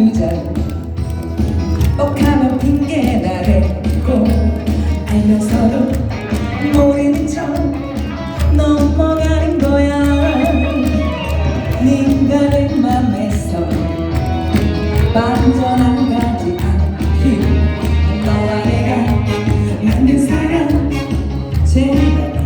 두자 억하면 핑계 나래고 알면서도 모르는 척 넘어가는 거야. 네가 내 맘에서 반전한 가지 않기. 너와 내가 만든 사랑 제발